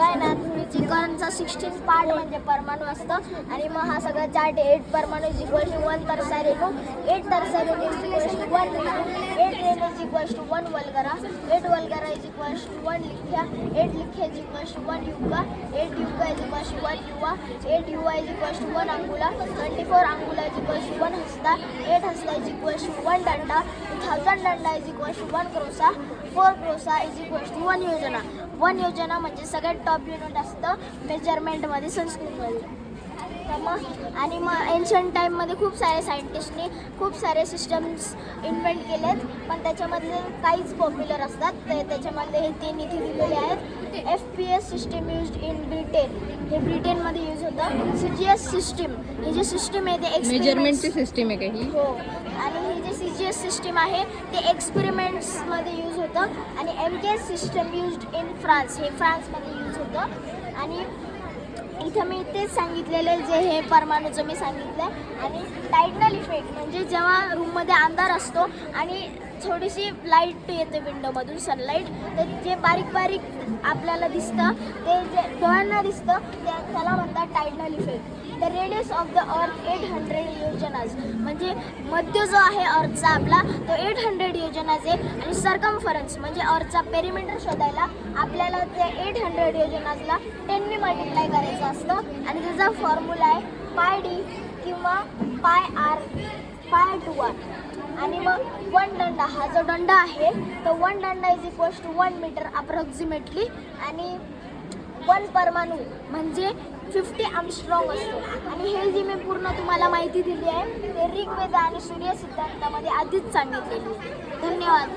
काय ना चिकनचा sixteen part म्हणजे परमाणू असतं. आणि मग हा सगळा चार्ट एट परमाणू इज इक्वल टू वन तर रेणू एट तर रेणू is equal to one eight Renu to one वलगरा एट वलगरा इज इक्वल टू वन लिख्या एट लिख्या इज इक्वल टू वन युगा एट युगा इज इक्वल टू वन युवा एट युवा इज इक्वल टू वन अंगुला ट्वेंटी फोर अंगुला इज इक्वल टू वन हस्ता एट हस्ता इज इक्वल टू वन दंडा थाउजंड दंडा इज इक्वल टू वन क्रोसा फोर क्रोसा इज इक्वल टू वन योजना वन योजना म्हणजे सगळ्यात टॉप युनिट असतं मेजरमेंटमध्ये संस्कृतमध्ये तर मग आणि मग एन्शंट टाईममध्ये खूप सारे सायंटिस्टनी खूप सारे सिस्टम्स इन्व्हेंट केलेत. पण त्याच्यामधले काहीच पॉप्युलर असतात. ते त्याच्यामधले हे तीन इथे दिलेले आहेत. F P S system use in Britain हे ब्रिटेनमध्ये यूज होतं. सी जी एस सिस्टीम ही जी सिस्टीम आहे ते मेजरमेंटची सिस्टीम आहे का ही? हो. आणि ही जी सी जी एस सिस्टीम आहे ते एक्सपेरिमेंट्समध्ये यूज होतं. आणि M K S system used in France हे फ्रान्समध्ये यूज होतं. आणि इथं मी तेच सांगितलेले जे हे परमाणूचं मी सांगितलं आणि टायटनल इफेक्ट म्हणजे जेव्हा रूममध्ये अंधार असतो आणि थोडीशी लाइट येते विंडोमधून सनलाईट तर जे बारीक बारीक आपल्याला दिसतं ते जे डोळ्यांना दिसतं ते त्याला म्हणतात tidal effect the radius of the earth eight hundred योजनाज म्हणजे मध्य जो आहे अर्थचा आपला तो एट हंड्रेड योजनाचे आणि सरकमफरन्स म्हणजे अर्थचा पेरिमीटर शोधायला आपल्याला त्या एट हंड्रेड योजनाजला टेनने मल्टिप्लाय करायचं असतं. आणि त्याचा फॉर्म्युला आहे पाय डी किंवा पाय आर पाय टू आर आणि मग वन दंडा हा जो दंड आहे तो वन दंडा is equals to one metre approximately आणि वन परमाणू म्हणजे फिफ्टी आमस्ट्रॉंग असतो. आणि हे जी मी पूर्ण तुम्हाला माहिती दिली आहे ते ऋग्वेद आणि सूर्य सिद्धांतामध्ये आधीच सांगितलेली धन्यवाद.